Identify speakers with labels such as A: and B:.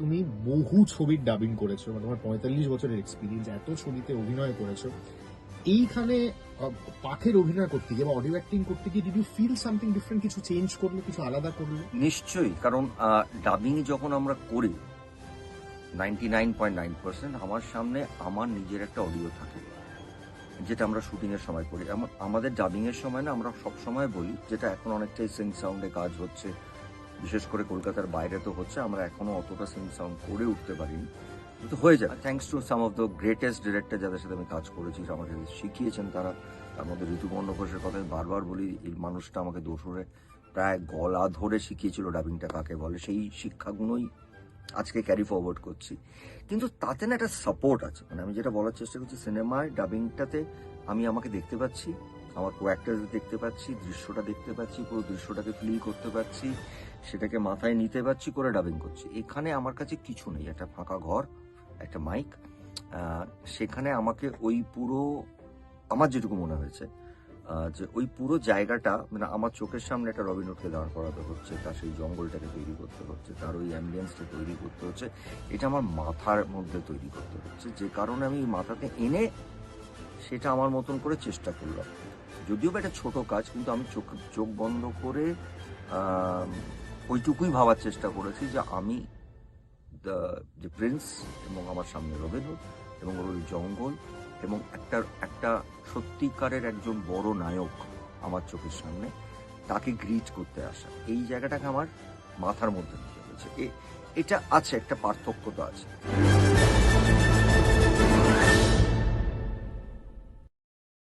A: তুমি বহু ছবির ডাবিং করেছ মানে তোমার পঁয়তাল্লিশ বছরের এক্সপিরিয়েন্স এত ছবিতে অভিনয় করেছ। এইখানে পাঠের অভিনয় করতে গিয়ে বা অডিও অ্যাক্টিং করতে গিয়ে ডিড ফিল সামথিং ডিফারেন্ট কিছু চেঞ্জ করল, কিছু আলাদা করল?
B: নিশ্চয়ই, কারণ ডাবিং যখন আমরা করি ninety nine point nine percent আমার সামনে আমার নিজের একটা অডিও থাকে, যেটা আমরা শুটিং এর সময় করি। আমাদের ডাবিং এর সময় না, আমরা সব সময় বলি, যেটা এখন অনেকটাই সিং সাউন্ডে কাজ হচ্ছে। বিশেষ করে কলকাতার বাইরে তো হচ্ছে, আমরা এখনও অতটা সিং সাউন্ড করে উঠতে পারিনি। কিন্তু হয়ে যায় thanks to some of the greatest director যাদের সাথে আমি কাজ করেছি, আমাকে শিখিয়েছেন তারা। তার মধ্যে ঋতুপর্ণ ঘোষের কথা বারবার বলি, এই মানুষটা আমাকে দোসরে প্রায় গলা ধরে শিখিয়েছিল ডাবিংটা কাকে বলে। সেই শিক্ষাগুলোই আজকে ক্যারি ফরওয়ার্ড করছি। কিন্তু তাতে না একটা সাপোর্ট আছে। মানে আমি যেটা বলার চেষ্টা করছি, সিনেমায় ডাবিংটাতে আমি আমাকে দেখতে পাচ্ছি। আমার কো দেখতে পাচ্ছি, দৃশ্যটা দেখতে পাচ্ছি, পুরো দৃশ্যটাকে ফিল করতে পারছি সেটাকে মাথায় নিতে পারছি করে ডাবিং করছি। এখানে আমার কাছে কিছু নেই, একটা ফাঁকা ঘর, একটা মাইক সেখানে আমাকে ওই পুরো, আমার যেটুকু মনে হয়েছে যে ওই পুরো জায়গাটা মানে আমার চোখের সামনে একটা রবিনহুডকে দাঁড় করাতে হচ্ছে, তার সেই জঙ্গলটাকে তৈরি করতে হচ্ছে, তার ওই অ্যাম্বিয়েন্সটা তৈরি করতে হচ্ছে, এটা আমার মাথার মধ্যে তৈরি করতে হচ্ছে, যে কারণে আমি মাথাতে এনে সেটা আমার মতন করে চেষ্টা করলাম। যদিও বা একটা ছোট কাজ, কিন্তু আমি চোখ চোখ বন্ধ করে ওইটুকুই ভাবার চেষ্টা করেছি যে আমি যে প্রিন্স এবং আমার সামনে রবিনহুড এবং ওর জঙ্গল এবং একটা একটা সত্যিকারের একজন বড় নায়ক আমার চোখের সামনে, তাকে গ্রিট করতে আসা। এই জায়গাটাকে আমার মাথার মধ্যে নিতে হয়েছে এটা আছে, একটা পার্থক্য তো আছে।